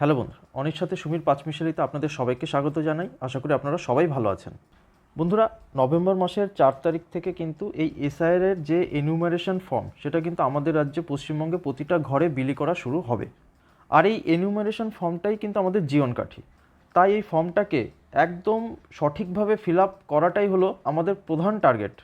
Hello বন্ধুরা অনেক সাথে সুমির পাঁচমিশালিতে আপনাদের সবাইকে স্বাগত জানাই। আশা করি আপনারা সবাই ভালো আছেন। বন্ধুরা, নভেম্বর মাসের চার তারিখ থেকে কিন্তু এই এসআইআর এর যে এনুমারেশন ফর্ম সেটা কিন্তু আমাদের রাজ্যে পশ্চিমবঙ্গে প্রতিটা ঘরে বিলি করা শুরু হবে। আর এই এনুমারেশন ফর্মটাই কিন্তু আমাদের জীবন কাঠি তাই এই ফর্মটাকে একদম সঠিকভাবে ফিল আপ করাটাই হলো আমাদের প্রধান টার্গেট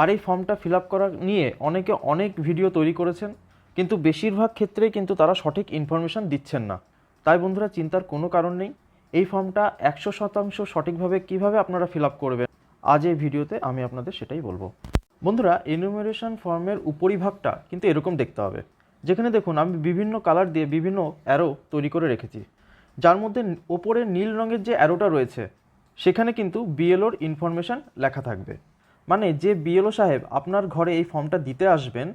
আর এই ফর্মটা ফিল আপ করা নিয়ে অনেকে অনেক ভিডিও তৈরি করেছেন, কিন্তু বেশিরভাগ ক্ষেত্রেই কিন্তু তারা সঠিক ইনফরমেশন দিচ্ছেন না। তাই বন্ধুরা, চিন্তার কোনো কারণ নেই। এই ফর্মটা একশো শতাংশ সঠিকভাবে কীভাবে আপনারা ফিল আপ করবেন, আজ এই ভিডিওতে আমি আপনাদের সেটাই বলব। বন্ধুরা এনুমেরেশন ফর্মের উপরিভাগটা কিন্তু এরকম দেখতে হবে। যেখানে দেখুন, আমি বিভিন্ন কালার দিয়ে বিভিন্ন অ্যারো তৈরি করে রেখেছি। যার মধ্যে ওপরে নীল রঙের যে অ্যারোটা রয়েছে, সেখানে কিন্তু বিএলওর ইনফরমেশন লেখা থাকবে। মানে যে বিএলও সাহেব আপনার ঘরে এই ফর্মটা দিতে আসবেন,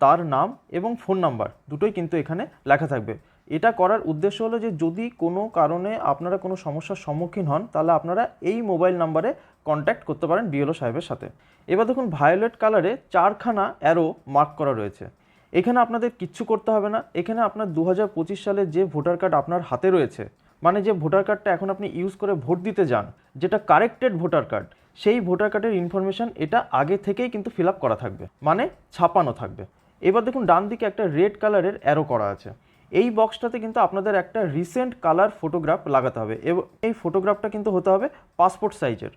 তার নাম এবং ফোন নাম্বার দুটোই কিন্তু এখানে লেখা থাকবে। এটা করার উদ্দেশ্য হলো যে যদি কোনো কারণে আপনারা কোনো সমস্যার সম্মুখীন হন, তাহলে আপনারা এই মোবাইল নাম্বারে কন্ট্যাক্ট করতে পারেন বিএলও সাহেবের সাথে। এবার দেখুন ভায়োলেট কালারে চারখানা অ্যারো মার্ক করা রয়েছে। এখানে আপনাদের কিচ্ছু করতে হবে না। এখানে আপনার দু হাজার পঁচিশ সালে যে ভোটার কার্ড আপনার হাতে রয়েছে মানে যে ভোটার কার্ডটা এখন আপনি ইউজ করে ভোট দিতে যান, যেটা কারেক্টেড ভোটার কার্ড সেই ভোটার কার্ডের ইনফরমেশন এটা আগে থেকেই কিন্তু ফিল করা থাকবে মানে ছাপানো থাকবে। এবার দেখুন ডান দিকে একটা রেড কালারের অ্যারো করা আছে। এই বক্সটাতে কিন্তু আপনাদের একটা রিসেন্ট কালার ফটোগ্রাফ লাগাতে হবে এবং এই ফটোগ্রাফটা কিন্তু হতে হবে পাসপোর্ট সাইজের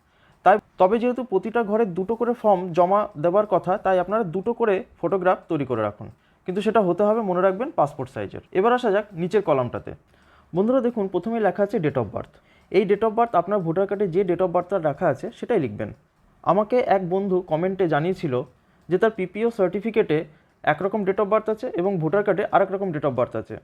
তাই তবে যেহেতু প্রতিটা ঘরে দুটো করে ফর্ম জমা দেওয়ার কথা, তাই আপনারা দুটো করে ফটোগ্রাফ তৈরি করে রাখুন। কিন্তু সেটা হতে হবে, মনে রাখবেন পাসপোর্ট সাইজের এবার আসা যাক নিচের কলামটাতে বন্ধুরা দেখুন প্রথমে লেখা আছে ডেট অফ বার্থ এই ডেট অফ বার্থ আপনার ভোটার কার্ডে যে ডেট অফ বার্থটা রাখা আছে, সেটাই লিখবেন। আমাকে এক বন্ধু কমেন্টে জানিয়েছিল যে তার পিপিও সার্টিফিকেটে একরকম ডেট অফ বার্থ আছে এবং ভোটার কার্ডে আরেক রকম ডেট অফ বার্থ আছে।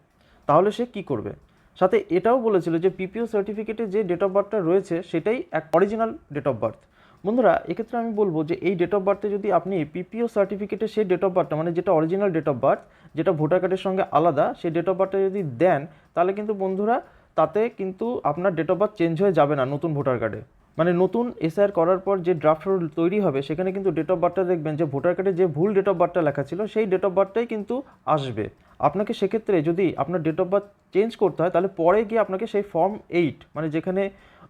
তাহলে সে কি করবে? সাথে এটাও বলেছিল যে পিপিও সার্টিফিকেটে যে ডেট অফ বার্থটা রয়েছে, সেটাই এক অরিজিনাল ডেট অফ বার্থ বন্ধুরা, এক্ষেত্রে আমি বলব যে এই ডেট অফ বার্থে যদি আপনি পিপিও সার্টিফিকেটে সেই ডেট অফ বার্থটা মানে যেটা অরিজিনাল ডেট অফ বার্থ যেটা ভোটার কার্ডের সঙ্গে আলাদা সেই ডেট অফ বার্থটা যদি দেন, তাহলে কিন্তু বন্ধুরা, তাতে কিন্তু আপনার ডেট অফ বার্থ চেঞ্জ হয়ে যাবে না নতুন ভোটার কার্ডে মানে নতুন এসআইআর করার পর যে ড্রাফট রোল তৈরি হবে, সেখানে কিন্তু ডেট অফ বার্থটা দেখবেন যে ভোটার কার্ডে যে ভুল ডেট অফ বার্থটা লেখা ছিল, সেই ডেট অফ বার্থটাই কিন্তু আসবে। আপনাকে সেক্ষেত্রে যদি আপনার ডেট অফ বার্থ চেঞ্জ করতে হয়, তাহলে পরে গিয়ে আপনাকে সেই ফর্ম এইট মানে যেখানে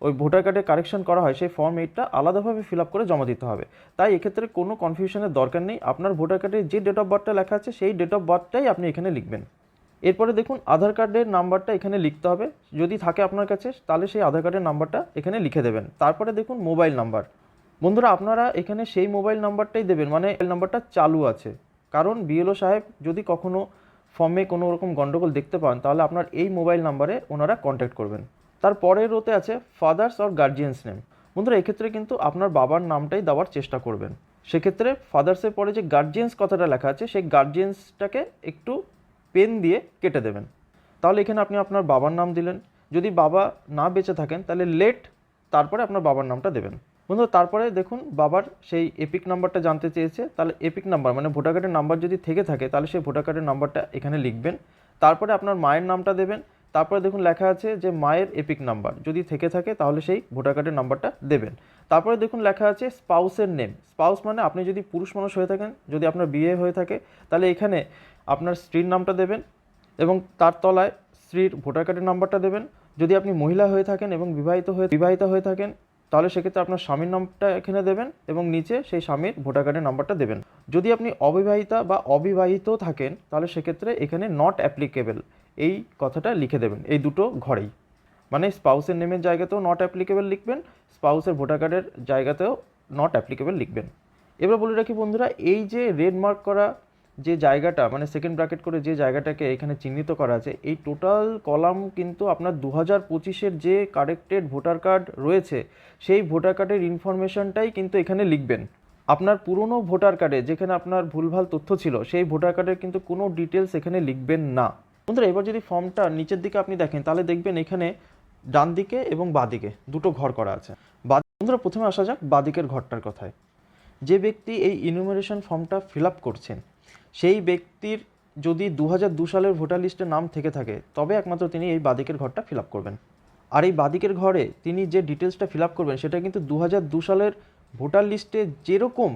ওই ভোটার কার্ডে কারেকশন করা হয়, সেই ফর্ম এইটটা আলাদাভাবে ফিল আপ করে জমা দিতে হবে। তাই এক্ষেত্রে কোনো কনফিউশনের দরকার নেই। আপনার ভোটার কার্ডে যে ডেট অফ বার্থটা লেখা আছে, সেই ডেট অফ বার্থটাই আপনি এখানে লিখবেন। এরপরে দেখুন আধার কার্ডের নাম্বারটা এখানে লিখতে হবে। যদি থাকে আপনার কাছে, তাহলে সেই আধার কার্ডের নাম্বারটা এখানে লিখে দেবেন। তারপরে দেখুন মোবাইল নাম্বার। বন্ধুরা, আপনারা এখানে সেই মোবাইল নাম্বারটাই দেবেন মানে মোবাইল নাম্বারটা চালু আছে। কারণ বিএলও সাহেব যদি কখনও ফর্মে কোনো রকম গন্ডগোল দেখতে পান, তাহলে আপনার এই মোবাইল নাম্বারে ওনারা কন্ট্যাক্ট করবেন। তারপরের রোতে আছে ফাদার্স অর গার্জিয়ানস নেম বন্ধুরা, এক্ষেত্রে কিন্তু আপনার বাবার নামটাই দেওয়ার চেষ্টা করবেন। সেক্ষেত্রে ফাদার্সের পরে যে গার্জিয়ানস কথাটা লেখা আছে, সেই গার্জিয়ানসটাকে একটু পেন দিয়ে কেটে দেবেন। তাহলে এখানে আপনি আপনার বাবার নাম দিলেন। যদি বাবা না বেঁচে থাকেন, তাহলে লেট, তারপরে আপনার বাবার নামটা দেবেন। বন্ধু, তারপরে দেখুন, বাবার সেই এপিক নাম্বারটা জানতে চেয়েছে, তাহলে এপিক নাম্বার মানে ভোটার কার্ডের নাম্বার যদি থেকে থাকে, তাহলে সেই ভোটার কার্ডের নাম্বারটা এখানে লিখবেন। তারপরে আপনার মায়ের নামটা দেবেন। তারপরে দেখুন, লেখা আছে যে মায়ের এপিক নাম্বার, যদি থেকে থাকে, তাহলে সেই ভোটার কার্ডের নাম্বারটা দেবেন। তারপরে দেখুন, লেখা আছে স্পাউসের নেম। স্পাউস মানে আপনি যদি পুরুষ মানুষ হয়ে থাকেন, যদি আপনার বিয়ে হয়ে থাকে, তাহলে এখানে আপনার স্ত্রীর নামটা দেবেন এবং তার তলায় স্ত্রীর ভোটার কার্ডের নাম্বারটা দেবেন। যদি আপনি মহিলা হয়ে থাকেন এবং বিবাহিত হয়ে, বিবাহিতা হয়ে থাকেন, তাহলে সেক্ষেত্রে আপনার স্বামীর নামটা এখানে দেবেন এবং নিচে সেই স্বামীর ভোটার কার্ডের নাম্বারটা দেবেন। যদি আপনি অবিবাহিতা বা অবিবাহিত থাকেন, তাহলে সেক্ষেত্রে এখানে নট অ্যাপ্লিকেবল এই কথাটা লিখে দেবেন। এই দুটো ঘরেই। মানে স্পাউসের নেমের জায়গাতেও নট অ্যাপ্লিকেবল লিখবেন, স্পাউসের ভোটার কার্ডের জায়গাতেও নট অ্যাপ্লিকেবল লিখবেন। এবার বলে রাখি বন্ধুরা, এই যে রেড মার্ক করা যে জায়গাটা মানে সেকেন্ড ব্র্যাকেট করে যে জায়গাটাকে এখানে চিহ্নিত করা আছে, এই টোটাল কলাম কিন্তু আপনার দু হাজার পঁচিশের যে কারেক্টেড ভোটার কার্ড রয়েছে, সেই ভোটার কার্ডের ইনফরমেশনটাই কিন্তু এখানে লিখবেন। আপনার পুরনো ভোটার কার্ডে যেখানে আপনার ভুলভাল তথ্য ছিল, সেই ভোটার কার্ডের কিন্তু কোনো ডিটেলস এখানে লিখবেন না। বন্ধুরা, এবার যদি ফর্মটা নিচের দিকে আপনি দেখেন, তাহলে দেখবেন এখানে ডান দিকে এবং বাদিকে দুটো ঘর করা আছে। বন্ধুরা, প্রথমে আসা যাক বাদিকের ঘরটার কথায়। যে ব্যক্তি এই ইনুমারেশন ফর্মটা ফিল আপ করছেন সেই ব্যক্তির যদি দু সালের ভোটার লিস্টে নাম থেকে থাকে, তবে একমাত্র তিনি এই বাদিকের ঘরটা ফিল করবেন। আর এই বাদিকের ঘরে তিনি যে ডিটেলসটা ফিল করবেন, সেটা কিন্তু দু সালের ভোটার লিস্টে যেরকম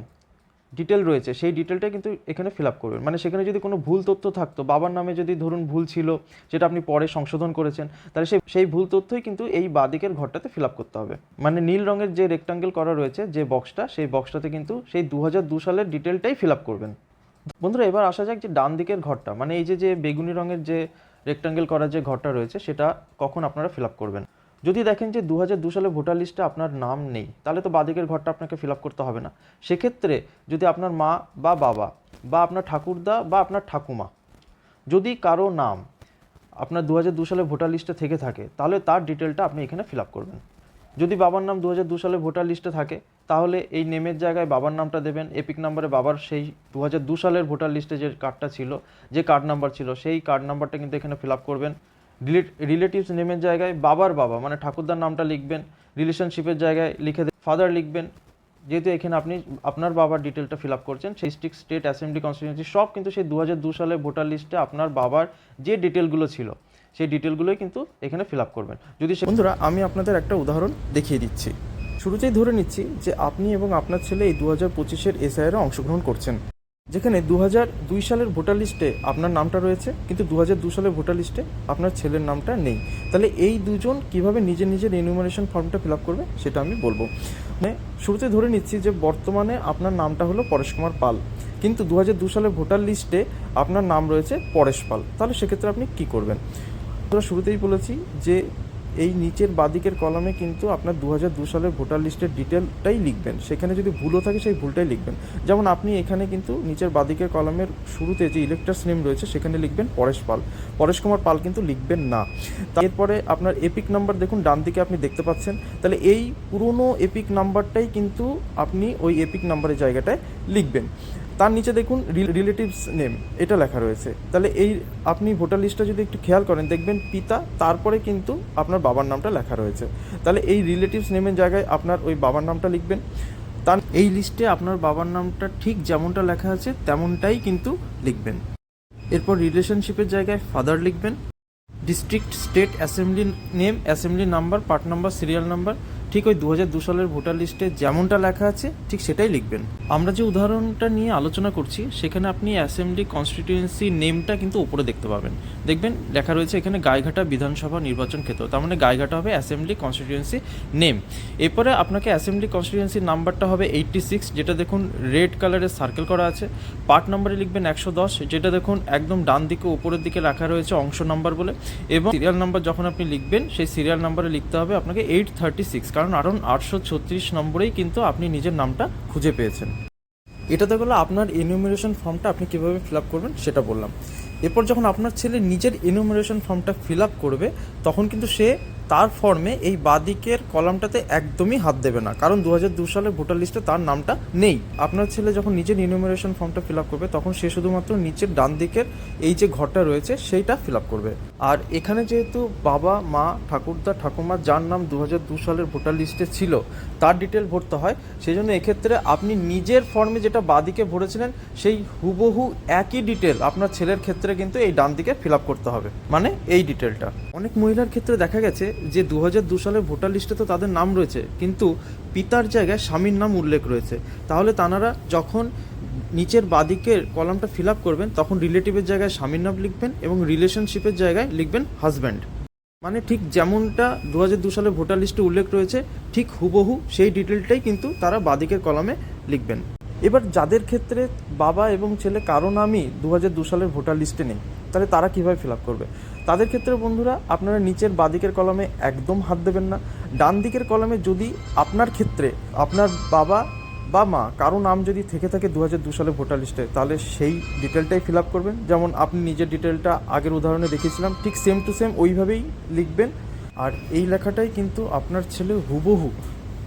ডিটেল রয়েছে, সেই ডিটেলটা কিন্তু এখানে ফিল আপ করবেন। মানে সেখানে যদি কোনো ভুল তথ্য থাকতো, বাবার নামে যদি ধরুন ভুল ছিল, যেটা আপনি পরে সংশোধন করেছেন, তাহলে সেই সেই ভুল তথ্যই কিন্তু এই বাদিকের ঘরটাতে ফিল আপ করতে হবে। মানে নীল রঙের যে রেক্টাঙ্গেল করা রয়েছে, যে বক্সটা সেই বক্সটাতে কিন্তু সেই দু সালের ডিটেলটাই ফিল আপ করবেন। বন্ধুরা, এবার আসা যাক যে ডান দিকের ঘরটা মানে এই যে যে বেগুনি রঙের যে রেক্টাঙ্গেল করা যে ঘরটা রয়েছে, সেটা কখন আপনারা ফিল আপ করবেন? যদি দেখেন যে দু হাজার দু সালে ভোটার লিস্টে আপনার নাম নেই, তাহলে তো বাদিকের ঘরটা আপনাকে ফিল আপ করতে হবে না। সেক্ষেত্রে যদি আপনার মা বা বাবা, বা আপনার ঠাকুরদা, বা আপনার ঠাকুমা, যদি কারও নাম আপনার দু দু সালে ভোটার লিস্টে থেকে থাকে, তাহলে তার ডিটেলটা আপনি এখানে ফিল আপ করবেন। যদি বাবার নাম দু সালে ভোটার লিস্টে থাকে, তাহলে এই নেমের জায়গায় বাবার নামটা দেবেন। এপিক নাম্বারে বাবার সেই দু সালের ভোটার লিস্টে যে কার্ডটা ছিল, যে কার্ড নাম্বার ছিল, সেই কার্ড নাম্বারটা কিন্তু এখানে ফিল আপ করবেন। রিলেটিভস নেমের জায়গায় বাবার বাবা মানে ঠাকুরদার নামটা লিখবেন। রিলেশনশিপের জায়গায় লিখে ফাদার লিখবেন। যেহেতু এখানে আপনি, আপনার বাবার ডিটেলটা ফিল আপ করছেন, সেই স্টিক স্টেট অ্যাসেম্বলি কনস্টিটিউন্সি সব কিন্তু সেই দু সালে ভোটার লিস্টে আপনার বাবার যে ডিটেলগুলো ছিল সেই ডিটেলগুলোই কিন্তু এখানে ফিল আপ করবেন। যদি বন্ধুরা, আমি আপনাদের একটা উদাহরণ দেখিয়ে দিচ্ছি। শুরুতেই ধরে নিচ্ছি যে আপনি এবং আপনার ছেলে এই দু হাজার পঁচিশের এসআইআরে অংশগ্রহণ করছেন। যেখানে দু হাজার দুই সালের ভোটার লিস্টে আপনার নামটা রয়েছে, কিন্তু দু হাজার দু সালের ভোটার লিস্টে আপনার ছেলের নামটা নেই। তাহলে এই দুজন কীভাবে নিজের নিজের এনুমারেশন ফর্মটা ফিল আপ করবে, সেটা আমি বলব। মানে শুরুতে ধরে নিচ্ছি যে বর্তমানে আপনার নামটা হলো পরেশ কুমার পাল, কিন্তু দু হাজার দু সালের ভোটার লিস্টে আপনার নাম রয়েছে পরেশ পাল। তাহলে সেক্ষেত্রে আপনি কি করবেন? আমরা শুরুতেই বলেছি যে এই নিচের বাদিকের কলামে কিন্তু আপনার দু হাজার দু সালের ভোটার লিস্টের ডিটেলটাই লিখবেন। সেখানে যদি ভুলও থাকে সেই ভুলটাই লিখবেন। যেমন আপনি এখানে কিন্তু নিচের বাদিকের কলামের শুরুতে যে ইলেকট্রাস নেম রয়েছে সেখানে লিখবেন পরেশ পাল। পরেশ কুমার পাল কিন্তু লিখবেন না। এরপরে আপনার এপিক নাম্বার দেখুন, ডান দিকে আপনি দেখতে পাচ্ছেন। তাহলে এই পুরনো এপিক নাম্বারটাই কিন্তু আপনি ওই এপিক নাম্বারের জায়গাটায় লিখবেন। তার নিচে দেখুন রিলেটিভস নেম এটা লেখা রয়েছে। তাহলে এই আপনি ভোটার লিস্টটা যদি একটু খেয়াল করেন, দেখবেন পিতা, তারপরে কিন্তু আপনার বাবার নামটা লেখা রয়েছে। তাহলে এই রিলেটিভস নেমের জায়গায় আপনার ওই বাবার নামটা লিখবেন। তার এই লিস্টে আপনার বাবার নামটা ঠিক যেমনটা লেখা আছে, তেমনটাই কিন্তু লিখবেন। এরপর রিলেশনশিপের জায়গায় ফাদার লিখবেন। District state assembly name assembly number part number serial number ঠিক ওই দু সালের ভোটার লিস্টে যেমনটা লেখা আছে, ঠিক সেটাই লিখবেন। আমরা যে উদাহরণটা নিয়ে আলোচনা করছি, সেখানে আপনি অ্যাসেম্বলি কনস্টিটিউয়েন্সি নেমটা কিন্তু উপরে দেখতে পাবেন। দেখবেন লেখা রয়েছে এখানে গাইঘাটা বিধানসভা নির্বাচন ক্ষেত্র, তার মানে গাইঘাটা হবে অ্যাসেম্বলি কনস্টিটিউয়েন্সি নেম। এরপরে আপনাকে অ্যাসেম্বলি কনস্টিটিউয়েন্সির নাম্বারটা হবে এইটটি সিক্স, যেটা দেখুন রেড কালারের সার্কেল করা আছে। পার্ট নাম্বারে লিখবেন একশো দশ, যেটা দেখুন একদম ডান দিকে উপরের দিকে লেখা রয়েছে অংশ নাম্বার বলে। এবং সিরিয়াল নাম্বার যখন আপনি লিখবেন, সেই সিরিয়াল নাম্বারে লিখতে হবে আপনাকে এইট থার্টি সিক্স কারণ আরও আটশো ছত্রিশ নম্বরেই কিন্তু আপনি নিজের নামটা খুঁজে পেয়েছেন। এটাতে গেলো আপনার এনুমিরেশন ফর্মটা আপনি কীভাবে ফিল আপ করবেন সেটা বললাম। এরপর যখন আপনার ছেলে নিজের এনুমিরেশন ফর্মটা ফিল আপ করবে, তখন কিন্তু সে তার ফর্মে এই বাদিকের কলামটাতে একদমই হাত দেবে না। কারণ দু সালে ভোটার লিস্টে তার নামটা নেই। আপনার ছেলে যখন নিজের ইনুমেরেশন ফর্মটা ফিল আপ করবে, তখন সে শুধুমাত্র নিচের ডান দিকের এই যে ঘরটা রয়েছে, সেইটা ফিল আপ করবে। আর এখানে যেহেতু বাবা, মা, ঠাকুরদা, ঠাকুমা, যার নাম দু সালের ভোটার লিস্টে ছিল, তার ডিটেল ভরতে হয়। সেই জন্য এক্ষেত্রে আপনি নিজের ফর্মে যেটা বাদিকে ভরেছিলেন, সেই হুবহু একই ডিটেল আপনার ছেলের ক্ষেত্রে কিন্তু এই ডান দিকে ফিল আপ করতে হবে। মানে এই ডিটেলটা অনেক মহিলার ক্ষেত্রে দেখা গেছে যে দু হাজার দু সালের ভোটার লিস্টে তো তাদের নাম রয়েছে, কিন্তু পিতার জায়গায় স্বামীর নাম উল্লেখ রয়েছে। তাহলে তানারা যখন নিচের বাদিকের কলামটা ফিল আপ করবেন, তখন রিলেটিভের জায়গায় স্বামীর নাম লিখবেন এবং রিলেশনশিপের জায়গায় লিখবেন হাজব্যান্ড মানে ঠিক যেমনটা দু হাজার দু সালে ভোটার লিস্টে উল্লেখ রয়েছে, ঠিক হুবহু সেই ডিটেলটাই কিন্তু তারা বাদিকের কলামে লিখবেন। এবার যাদের ক্ষেত্রে বাবা এবং ছেলে কারও নামই দু হাজার দু সালের ভোটার লিস্টে নেই, তাহলে তারা কীভাবে ফিল আপ করবে? তাদের ক্ষেত্রে বন্ধুরা, আপনারা নিচের বাদিকের কলমে একদম হাত দেবেন না। ডান দিকের কলমে যদি আপনার ক্ষেত্রে আপনার বাবা বা মা কারও নাম যদি থেকে থাকে দু হাজার দু সালে ভোটার লিস্টে, তাহলে সেই ডিটেলটাই ফিল আপ করবেন। যেমন আপনি নিজের ডিটেলটা আগের উদাহরণে দেখিয়েছিলাম, ঠিক সেম টু সেম ওইভাবেই লিখবেন। আর এই লেখাটাই কিন্তু আপনার ছেলে হুবহু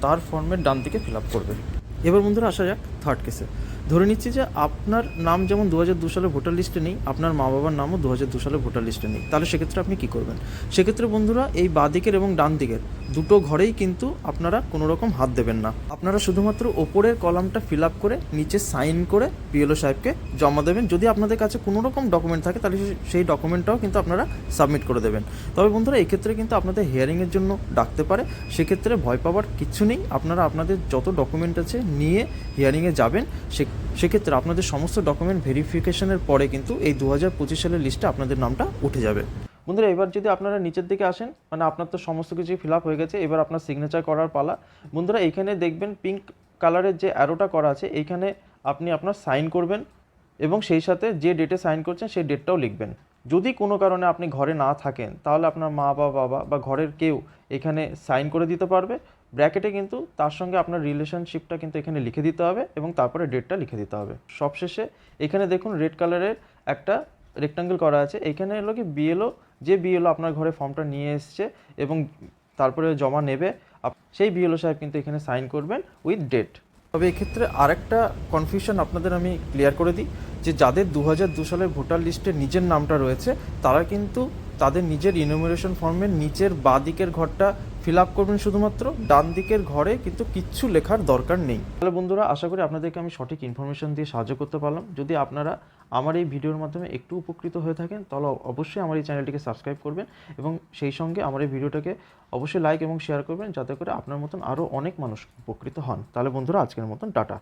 তার ফর্মের ডান দিকে ফিল আপ করবে। এবার বন্ধুরা আসা যাক থার্ড কেসে ধরে নিচ্ছি যে আপনার নাম যেমন দু হাজার দু সালে ভোটার লিস্টে নেই, আপনার মা বাবার নামও দু হাজার দু সালে ভোটার লিস্টে নেই। তাহলে সেক্ষেত্রে আপনি কী করবেন? সেক্ষেত্রে বন্ধুরা, এই বাঁ দিকের এবং ডান দিকের দুটো ঘরেই কিন্তু আপনারা কোনো রকম হাত দেবেন না। আপনারা শুধুমাত্র ওপরের কলামটা ফিল আপ করে, নিচে সাইন করে পিএলও সাহেবকে জমা দেবেন। যদি আপনাদের কাছে কোনো রকম ডকুমেন্ট থাকে, তাহলে সেই ডকুমেন্টটাও কিন্তু আপনারা সাবমিট করে দেবেন। তবে বন্ধুরা, এক্ষেত্রে কিন্তু আপনাদের হিয়ারিংয়ের জন্য ডাকতে পারে। সেক্ষেত্রে ভয় পাওয়ার কিচ্ছু নেই। আপনারা আপনাদের যত ডকুমেন্ট আছে নিয়ে হিয়ারিংয়ে যাবেন, সে সেক্ষেত্রে আপনাদের সমস্ত ডকুমেন্ট ভেরিফিকেশনের পরে কিন্তু এই দু হাজার পঁচিশ সালের লিস্টে আপনাদের নামটা উঠে যাবে। বন্ধুরা, এবার যদি আপনারা নিচের দিকে আসেন মানে আপনার তো সমস্ত কিছু ফিল আপ হয়ে গেছে, এবার আপনার সিগনেচার করার পালা। বন্ধুরা, এখানে দেখবেন পিঙ্ক কালারের যে অ্যারোটা করা আছে এইখানে আপনি আপনার সাইন করবেন এবং সেই সাথে যে ডেটে সাইন করছেন, সেই ডেটটাও লিখবেন। যদি কোনো কারণে আপনি ঘরে না থাকেন, তাহলে আপনার মা বা বাবা বা ঘরের কেউ এখানে সাইন করে দিতে পারবে। ব্র্যাকেটে কিন্তু তার সঙ্গে আপনার রিলেশনশিপটা কিন্তু এখানে লিখে দিতে হবে এবং তারপরে ডেটটা লিখে দিতে হবে। সবশেষে এখানে দেখুন রেড কালারের একটা রেক্টাঙ্গেল করা আছে। এখানে হলো কি বিএলও যে বিএলও আপনার ঘরে ফর্মটা নিয়ে এসছে এবং তারপরে জমা নেবে সেই বিএলও সাহেব কিন্তু এখানে সাইন করবেন উইথ ডেট তবে এক্ষেত্রে আরেকটা কনফিউশন আপনাদের আমি ক্লিয়ার করে দিই, যে যাদের দু সালের ভোটার লিস্টে নিজের নামটা রয়েছে, তারা কিন্তু তাদের নিজের ইনোমিনেশন ফর্মের নিচের বাঁ দিকের ঘরটা ফিল আপ করবেন শুধুমাত্র ডান দিকের ঘরে কিন্তু কিচ্ছু লেখার দরকার নেই। তাহলে বন্ধুরা, আশা করি আপনাদেরকে আমি সঠিক ইনফরমেশন দিয়ে সাহায্য করতে পারলাম। যদি আপনারা আমার এই ভিডিওর মাধ্যমে একটু উপকৃত হয়ে থাকেন, তাহলে অবশ্যই আমার এই চ্যানেলটিকে সাবস্ক্রাইব করবেন এবং সেই সঙ্গে আমার এই ভিডিওটাকে অবশ্যই লাইক এবং শেয়ার করবেন, যাতে করে আপনার মতন আরও অনেক মানুষ উপকৃত হন। তাহলে বন্ধুরা, আজকের মতন টাটা।